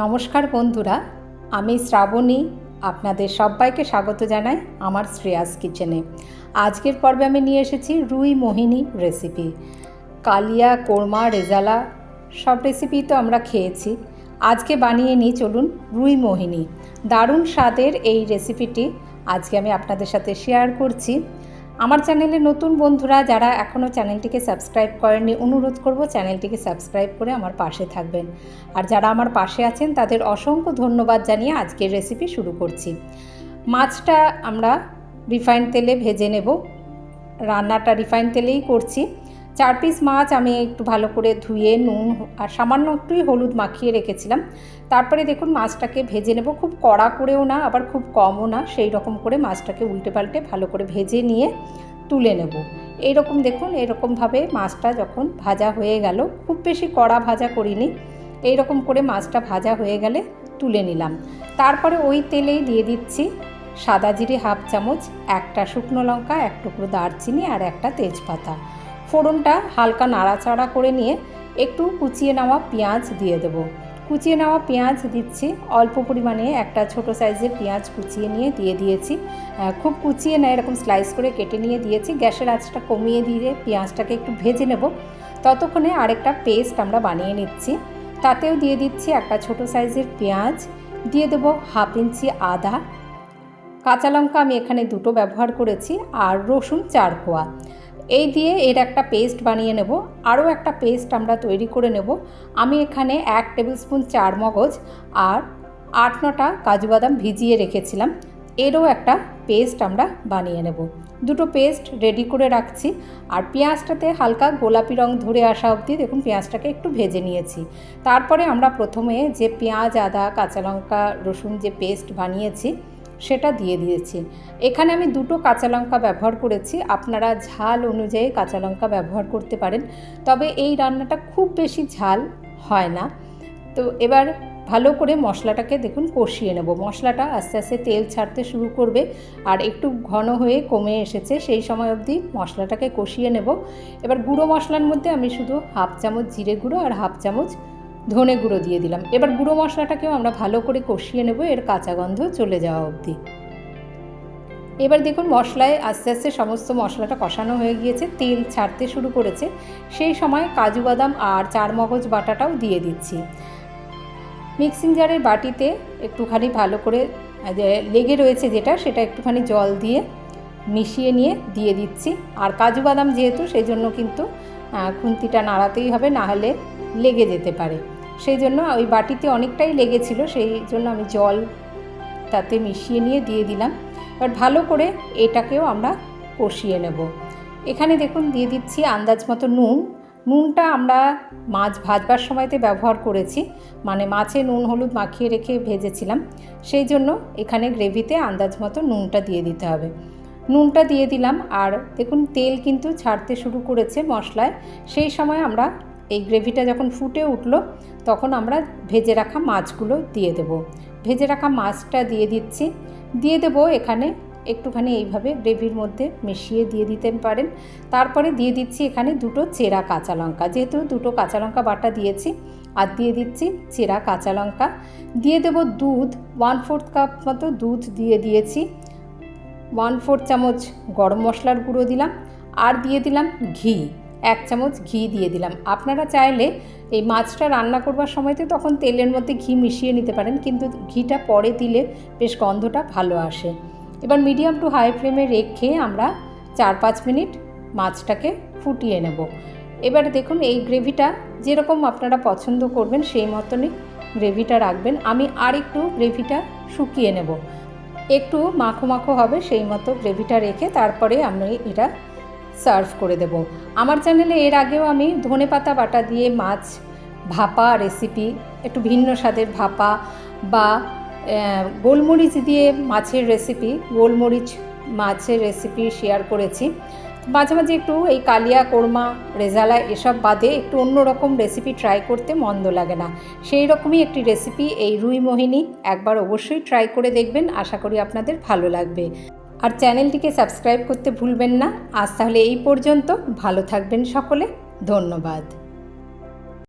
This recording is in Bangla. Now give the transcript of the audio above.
নমস্কার বন্ধুরা, আমি শ্রাবণী। আপনাদের সবাইকে স্বাগত জানাই আমার শ্রেয়াস কিচেনে। আজকের পর্বে আমি নিয়ে এসেছি রুই মোহিনী রেসিপি কালিয়া, কোরমা, রেজালা, সব রেসিপি তো আমরা খেয়েছি। আজকে বানিয়ে নিই চলুন রুই মোহিনী। দারুণ স্বাদের এই রেসিপিটি আজকে আমি আপনাদের সাথে শেয়ার করছি। আমার চ্যানেলে নতুন বন্ধুরা যারা এখনও চ্যানেলটিকে সাবস্ক্রাইব করেননি, অনুরোধ করব চ্যানেলটিকে সাবস্ক্রাইব করে আমার পাশে থাকবেন। আর যারা আমার পাশে আছেন, তাদের অসংখ্য ধন্যবাদ জানিয়ে আজকের রেসিপি শুরু করছি। মাছটা আমরা রিফাইন তেলে ভেজে নেব। রান্নাটা রিফাইন তেলেই করছি। চার পিস মাছ আমি একটু ভালো করে ধুয়ে, নুন আর সামান্য একটুই হলুদ মাখিয়ে রেখেছিলাম। তারপরে দেখুন মাছটাকে ভেজে নেব। খুব কড়া করেও না, আবার খুব কমও না। সেই রকম করে মাছটাকে উল্টে পাল্টে ভালো করে ভেজে নিয়ে তুলে নেব। এইরকম দেখুন এরকমভাবে মাছটা যখন ভাজা হয়ে গেল, খুব বেশি কড়া ভাজা করিনি। এই রকম করে মাছটা ভাজা হয়ে গেলে তুলে নিলাম। তারপরে ওই তেলেই দিয়ে দিচ্ছি সাদা জিরে হাফ চামচ, একটা শুকনো লঙ্কা, এক টুকরো দারচিনি আর একটা তেজপাতা। ফোড়নটা হালকা নাড়াচাড়া করে নিয়ে একটু কুচিয়ে নেওয়া পেঁয়াজ দিয়ে দেব। কুচিয়ে নেওয়া পেঁয়াজ দিচ্ছি, অল্প পরিমাণে একটা ছোট সাইজের পেঁয়াজ কুচিয়ে নিয়ে দিয়ে দিয়েছি। খুব কুচিয়ে না, এরকম স্লাইস করে কেটে নিয়ে দিয়েছি। গ্যাসের আঁচটা কমিয়ে দিয়ে পেঁয়াজটাকে একটু ভেজে নেব। ততক্ষণে আরেকটা পেস্ট আমরা বানিয়ে নিচ্ছি। তাতেও দিয়ে দিচ্ছি একটা ছোট সাইজের পেঁয়াজ। দিয়ে দেবো হাফ ইঞ্চি আদা। কাঁচা লঙ্কা আমি এখানে দুটো ব্যবহার করেছি, আর রসুন চার কোয়া। এই দিয়ে এর একটা পেস্ট বানিয়ে নেব। আরও একটা পেস্ট আমরা তৈরি করে নেব। আমি এখানে এক টেবিল স্পুন চার মগজ আর আট নটা কাজু বাদাম ভিজিয়ে রেখেছিলাম। এরও একটা পেস্ট আমরা বানিয়ে নেব। দুটো পেস্ট রেডি করে রাখছি। আর পেঁয়াজটাতে হালকা গোলাপি রং ধরে আসা অবধি দেখুন পেঁয়াজটাকে একটু ভেজে নিয়েছি। তারপরে আমরা প্রথমে যে পেঁয়াজ, আদা, কাঁচা লঙ্কা, রসুন যে পেস্ট বানিয়েছি সেটা দিয়ে দিয়েছি। এখানে আমি দুটো কাঁচা লঙ্কা ব্যবহার করেছি। আপনারা ঝাল অনুযায়ী কাঁচা লঙ্কা ব্যবহার করতে পারেন। তবে এই রান্নাটা খুব বেশি ঝাল হয় না। তো এবার ভালো করে মশলাটাকে দেখুন কষিয়ে নেব। মশলাটা আস্তে আস্তে তেল ছাড়তে শুরু করবে আর একটু ঘন হয়ে কমে এসেছে সেই সময় অবধি মশলাটাকে কষিয়ে নেব। এবার গুঁড়ো মশলার মধ্যে আমি শুধু হাফ চামচ জিরে গুঁড়ো আর হাফ চামচ ধনে গুঁড়ো দিয়ে দিলাম। এবার গুঁড়ো মশলাটাকেও আমরা ভালো করে কষিয়ে নেব, এর কাঁচা গন্ধ চলে যাওয়া অবধি। এবার দেখুন মশলায় আস্তে আস্তে সমস্ত মশলাটা কষানো হয়ে গিয়েছে, তেল ছাড়তে শুরু করেছে। সেই সময় কাজু বাদাম আর চার মগজ বাটাটাও দিয়ে দিচ্ছি। মিক্সিং জারের বাটিতে একটুখানি ভালো করে লেগে রয়েছে যেটা, সেটা একটুখানি জল দিয়ে মিশিয়ে নিয়ে দিয়ে দিচ্ছি। আর কাজু বাদাম যেহেতু, সেই জন্য কিন্তু খুন্তিটা নাড়াতেই হবে না হলে লেগে যেতে পারে। সেই জন্য ওই বাটিতে অনেকটাই লেগেছিল, সেই জন্য আমি জল তাতে মিশিয়ে নিয়ে দিয়ে দিলাম। এবার ভালো করে এটাকেও আমরা কষিয়ে নেব। এখানে দেখুন দিয়ে দিচ্ছি আন্দাজ মতো নুন। নুনটা আমরা মাছ ভাজবার সময়তে ব্যবহার করেছি মানে মাছে নুন হলুদ মাখিয়ে রেখে ভেজেছিলাম। সেই জন্য এখানে গ্রেভিতে আন্দাজ মতো নুনটা দিয়ে দিতে হবে। নুনটা দিয়ে দিলাম আর দেখুন তেল কিন্তু ছাড়তে শুরু করেছে মশলায়। সেই সময় আমরা এই গ্রেভিটা যখন ফুটে উঠল, তখন আমরা ভেজে রাখা মাছগুলো দিয়ে দেব। ভেজে রাখা মাছটা দিয়ে দিচ্ছি। দিয়ে দেব এখানে একটুখানি এইভাবে গ্রেভির মধ্যে মিশিয়ে দিয়ে দিতে পারেন। তারপরে দিয়ে দিচ্ছি এখানে দুটো চেরা কাঁচা লঙ্কা। যেহেতু দুটো কাঁচা লঙ্কা বাটা দিয়েছি, আর দিয়ে দিচ্ছি চেরা কাঁচা লঙ্কা। দিয়ে দেব দুধ ওয়ান ফোর্থ কাপ মতো দুধ দিয়ে দিয়েছি। ওয়ান ফোর্থ চামচ গরম মশলার গুঁড়ো দিলাম। আর দিয়ে দিলাম ঘি। এক চামচ ঘি দিয়ে দিলাম। আপনারা চাইলে এই মাছটা রান্না করবার সময়তে তখন তেলের মধ্যে ঘি মিশিয়ে নিতে পারেন, কিন্তু ঘিটা পরে দিলে বেশ গন্ধটা ভালো আসে। এবার মিডিয়াম টু হাই ফ্লেমে রেখে আমরা চার পাঁচ মিনিট মাছটাকে ফুটিয়ে নেব। এবার দেখুন, এই গ্রেভিটা যেরকম আপনারা পছন্দ করবেন, সেই মতনই গ্রেভিটা রাখবেন। আমি আর একটু গ্রেভিটা শুকিয়ে নেব। একটু মাখো মাখো হবে, সেই মতো গ্রেভিটা রেখে তারপরে আমি এটা সার্ভ করে দেব। আমার চ্যানেলে এর আগেও আমি ধনে পাতা বাটা দিয়ে মাছ, ভাপা রেসিপি একটু ভিন্ন স্বাদের ভাপা বা গোলমরিচ দিয়ে মাছের রেসিপি গোলমরিচ মাছের রেসিপি শেয়ার করেছি। মাঝে মাঝে একটু এই কালিয়া, কোরমা, রেজালা এসব বাদে একটু অন্যরকম রেসিপি ট্রাই করতে মন্দ লাগে না। সেই রকমই একটি রেসিপি এই রুই মোহিনী একবার অবশ্যই ট্রাই করে দেখবেন। আশা করি আপনাদের ভালো লাগবে। আর চ্যানেলটিকে সাবস্ক্রাইব করতে ভুলবেন না। আজ তাহলে এই পর্যন্ত। ভালো থাকবেন সকলে। ধন্যবাদ।